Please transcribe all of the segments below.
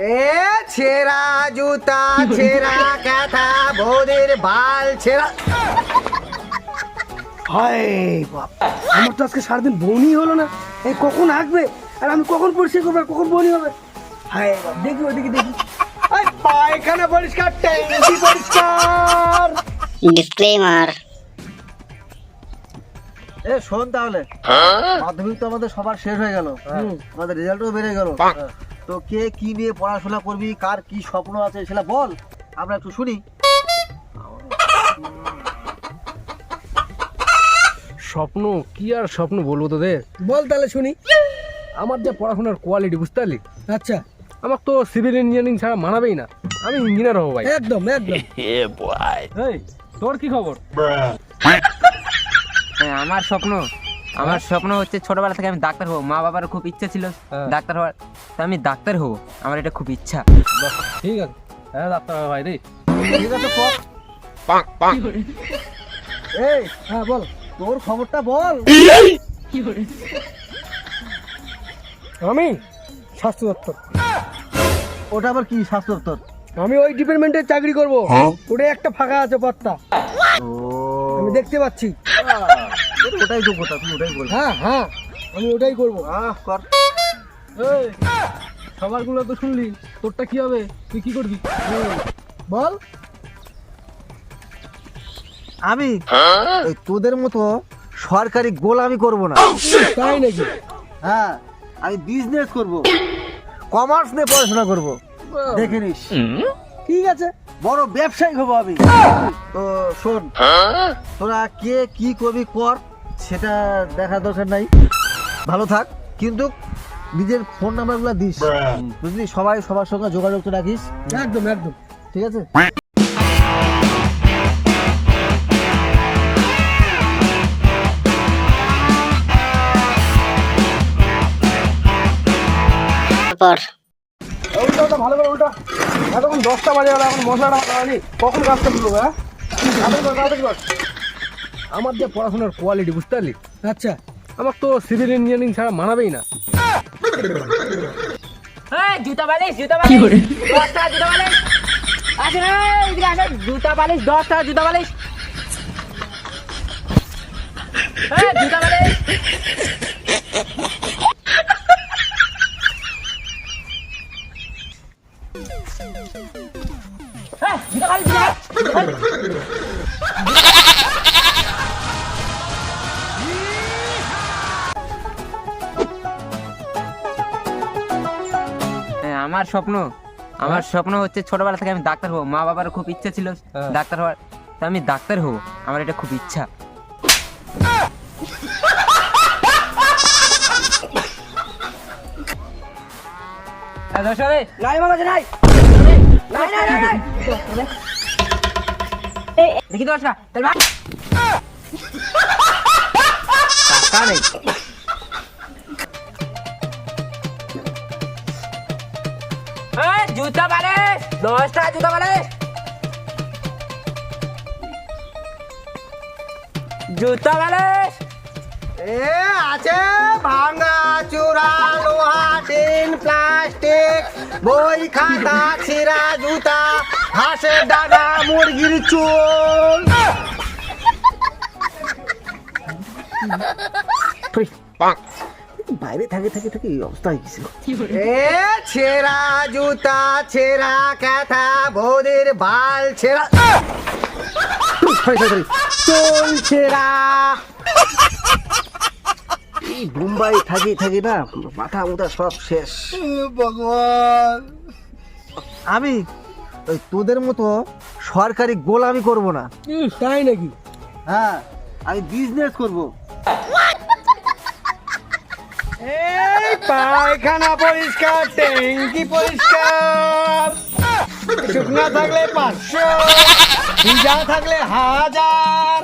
এ ছেঁড়া জুতা ছেঁড়া কাঁথা বৌদির বাল ছেঁড়া। হায় বাপ আমার তো আজকে সারাদিন বনি হলো না। এই কখন আসবে? আর আমি কখন পরিষ্কার করব কখন বনি হবে? হায় বাপ দেখি ওদিকে দেখি। পায়খানা পরিষ্কার ট্যাঙ্কি পরিষ্কার। ডিসক্লেমার এ শোন তাহলে। মাধ্যমিক তো আমাদের সবার শেষ হয়ে গেল। আমাদের রেজাল্টও বেড়ে গেল। তো কে কি নিয়ে পড়াশোনা করবি কার কি স্বপ্ন আছে সেটা বল আমরা একটু শুনি। স্বপ্ন কি আর স্বপ্ন বলব তোদের? বল তাহলে শুনি। আমার যে পড়াশোনার কোয়ালিটি বুঝতে পারলি? আচ্ছা। আমার তো সিভিল ইঞ্জিনিয়ারিং ছাড়া মানাবেই না। আমি ইঞ্জিনিয়ার হব ভাই। একদম একদম। এই তোর কি খবর? হ্যাঁ আমার স্বপ্ন আমার স্বপ্ন হচ্ছে ছোটবেলা থেকে আমি ডাক্তার হব। মা বাবার খুব ইচ্ছা ছিল হ্যাঁ। ডাক্তার হওয়ার। আমি ডাক্তার হব। আমার এটা খুব ইচ্ছা। ঠিক আছে। হ্যাঁ ডাক্তার হবে ভাই রে। ঠিক আছে এই হ্যাঁ বল। তোর খবরটা বল। আমি স্বাস্থ্য দপ্তর। ওটা আবার কি স্বাস্থ্য দপ্তর? আমি ওই ডিপার্টমেন্টে চাকরি করব। ওটাই একটা ফাঁকা আছে পদটা ও। আমি দেখতে পাচ্ছি। ওটাই যোগ্যতা তুই ওটাই বল হ্যাঁ হ্যাঁ আমি ওটাই করব। আহ কর। সবারগুলো তো শুনলি তোরটা কি হবে? তুই কি করবি? বল। আমি? তোদের মতো সরকারি গোলামি করব না। তাই নাকি? হ্যাঁ আমি বিজনেস করব। কমার্স নিয়ে পড়াশোনা করব। দেখে নিস। ঠিক আছে বড় ব্যবসায়ী হব আমি। তো শোন তোরা কে কি করবি কর সেটা দেখা দরকার নাই। ভালো থাক কিন্তু নিজের ফোন নাম্বারগুলো দিস। বুঝলি সবাই সবার সঙ্গে যোগাযোগ তো রাখিস। একদম একদম। ঠিক আছে? ভালো করে উল্টা। এতক্ষণ দশটা বাজে গেল এখন মশলাটা কখন কাজটা হ্যাঁ। আমার যে পড়াশোনার কোয়ালিটি বুঝতে পারলি? আচ্ছা। আমার তো সিভিল ইঞ্জিনিয়ারিং ছাড়া মানাবেই না। জুতা বালিশ জুতা বালিশ। দশ টাকা জুতা বালিশ। আসেন এদিকে আসেন জুতা বালিশ দশ টাকা জুতা বালিশ। জুতা বালিশ। আমার স্বপ্ন আমার স্বপ্ন হচ্ছে ছোটবেলা থেকে আমি ডাক্তার হব। মা বাবার খুব ইচ্ছা ছিল হ্যাঁ। ডাক্তার হওয়ার। তো আমি ডাক্তার হব। আমার এটা খুব ইচ্ছা। হ্যাঁ, দর্শক, এই, নাই। জুতা বালিশ দশ টাকা জুতা বালিশ জুতা বালিশ এ আছে ভাঙা চূড়া লোহা টিন প্লাস্টিক বই খাতা ছিঁড়া জুতা হাঁসের ডানা মুরগির চুল। বাইরে থাকে থাকে থাকে এই অবস্থা হয়ে গেছিল। এ ছেঁড়া জুতা ছেঁড়া কাঁথা বৌদির বাল ছেঁড়া সরি সরি চুল ছেঁড়া। এই মুম্বাই থাকি থাকি না মাথা মুথা সব শেষ। ভগবান। আমি ওই তোদের মতো সরকারি গোলামি করব না। তাই নাকি? হ্যাঁ আমি বিজনেস করব। এই পায়খানা পরিষ্কার ট্যাঙ্কি পরিষ্কার। শুকনা থাকলে পাঁচশো ভিজা থাকলে হাজার।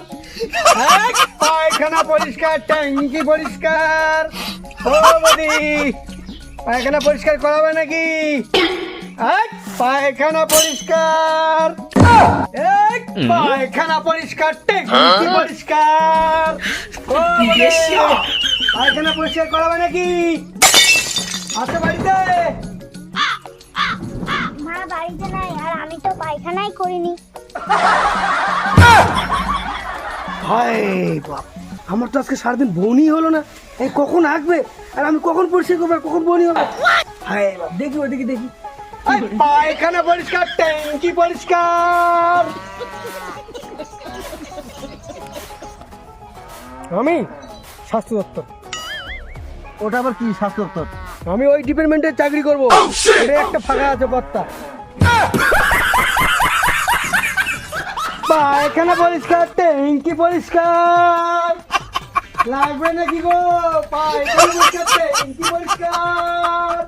পায়খানা পরিষ্কার ট্যাঙ্কি পরিষ্কার। ও বদি পায়খানা পরিষ্কার করাবে নাকি? পায়খানা পরিষ্কার। পায়খানা পরিষ্কার ট্যাঙ্কি পরিষ্কার। পায়খানা পরিষ্কার করাবে নাকি? আছে বাড়িতে। মা বাড়িতে নাই আর আমি তো পায়খানাই করিনি। হায় বাপ আমার তো আজকে সারাদিন বনি হলো না। এই কখন আসবে? আর আমি কখন পরিষ্কার করব কখন বনি হবে? হায় বাপ দেখি ওদিকে দেখি। পায়খানা পরিষ্কার ট্যাঙ্কি পরিষ্কার। আমি স্বাস্থ্য দপ্তর। ওটা আবার কি স্বাস্থ্য দপ্তর? আমি ওই ডিপার্টমেন্টে চাকরি করব। এটা একটা ফাঁকা আছে পত্তা পায়খানা পরিষ্কার ট্যাঙ্কি পরিষ্কার। লাগবে নাকি গো? পায়খানা পরিষ্কার ট্যাঙ্কি পরিষ্কার।